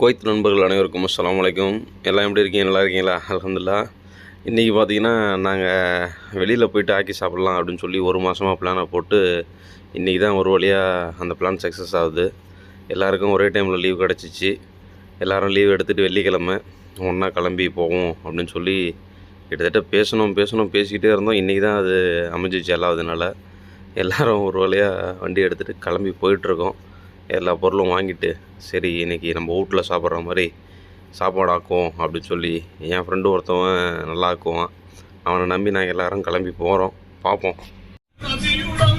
கோயத் நண்பர்கள் அனைவருக்கும் அஸ்ஸலாமு வலைக்கும் எல்லாம் எப்படி இருக்கீங்க? நல்லா இருக்கீங்களா? அலமதுல்லா இன்றைக்கி பார்த்தீங்கன்னா நாங்கள் வெளியில் போயிட்டு ஆக்கி சாப்பிட்லாம் அப்படின்னு சொல்லி ஒரு மாதமாக பிளானை போட்டு இன்றைக்கி தான் ஒரு வழியாக அந்த பிளான் சக்ஸஸ் ஆகுது. எல்லாருக்கும் ஒரே டைமில் லீவ் கிடச்சிச்சு. எல்லோரும் லீவ் எடுத்துகிட்டு வெள்ளிக்கிழமை ஒன்றா கிளம்பி போவோம் அப்படின்னு சொல்லி கிட்டத்தட்ட பேசணும் பேசணும் பேசிக்கிட்டே இருந்தோம். இன்றைக்கி தான் அது அமைஞ்சிச்சு எல்லாவதுனால. எல்லோரும் ஒரு வழியாக வண்டி எடுத்துகிட்டு கிளம்பி போயிட்டுருக்கோம் எல்லா பொருளும் வாங்கிட்டு சரி இன்னைக்கு நம்ம வீட்டில் சாப்பிட்ற மாதிரி சாப்பாடு ஆக்குவோம் அப்படின்னு சொல்லி என் ஃப்ரெண்டு ஒருத்தவன் நல்லா ஆக்குவான். அவனை நம்பி நாங்கள் எல்லோரும் கிளம்பி போகிறோம் பார்ப்போம் நபியுடன்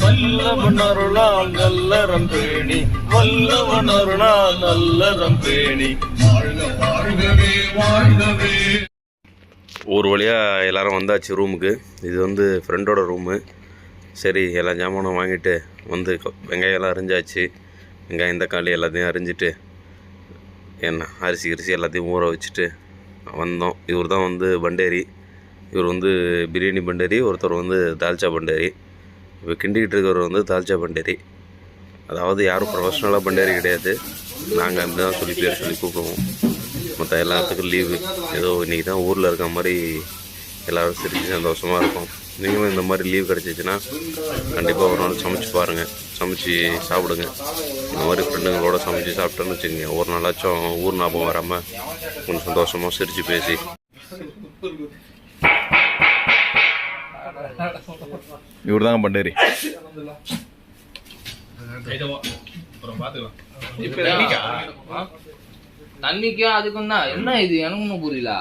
வல்லவன் நல்லறம் பேணி நல்லறம் பேணி வாழ்க வாழ்கவே வாழ்கவே. ஒரு வழியாக எல்லாரும் வந்தாச்சு ரூமுக்கு. இது வந்து ஃப்ரெண்டோட ரூமு. சரி எல்லா ஜாமானும் வாங்கிட்டு வந்து வெங்காயம்லாம் அரிஞ்சாச்சு. வெங்காயம் தக்காளி எல்லாத்தையும் அரிஞ்சிட்டு என்ன அரிசி அரிசி எல்லாத்தையும் ஊற வச்சுட்டு வந்தோம். இவர் தான் வந்து பண்டேரி. இவர் வந்து பிரியாணி பண்டேரி ஒருத்தர் வந்து தால்ச்சா பண்டேரி. இப்போ கிண்டிக்கிட்டு இருக்கிறவர் வந்து தால்ச்சா பண்டேரி. அதாவது யாரும் ப்ரொஃபஷ்னலாக பண்டேரி கிடையாது. நாங்கள் அப்படி தான் சொல்லி பேர் சொல்லி கூப்பிடுவோம். மற்ற எல்லாத்துக்கும் லீவு ஏதோ இன்றைக்கி தான் ஊரில் இருக்க மாதிரி எல்லோரும் சிரிச்சு சந்தோஷமாக இருக்கும் நீங்களும் இந்த மாதிரி லீவ் கிடச்சிச்சின்னா கண்டிப்பாக ஒரு நாள் சமைச்சு பாருங்கள் சமைச்சு சாப்பிடுங்க. இந்த மாதிரி ஃப்ரெண்டுங்களோட சமைச்சு சாப்பிட்டோன்னு வச்சுக்கோங்க. ஒரு நாளாச்சும் ஊர் ஞாபகம் வராமல் கொஞ்சம் சந்தோஷமாக சிரித்து பேசி. இவர் தாங்க பண்டேரி தண்ணிக்கும் அதுக்கும் தான் என்ன இது? எனக்கு ஒன்றும் புரியல.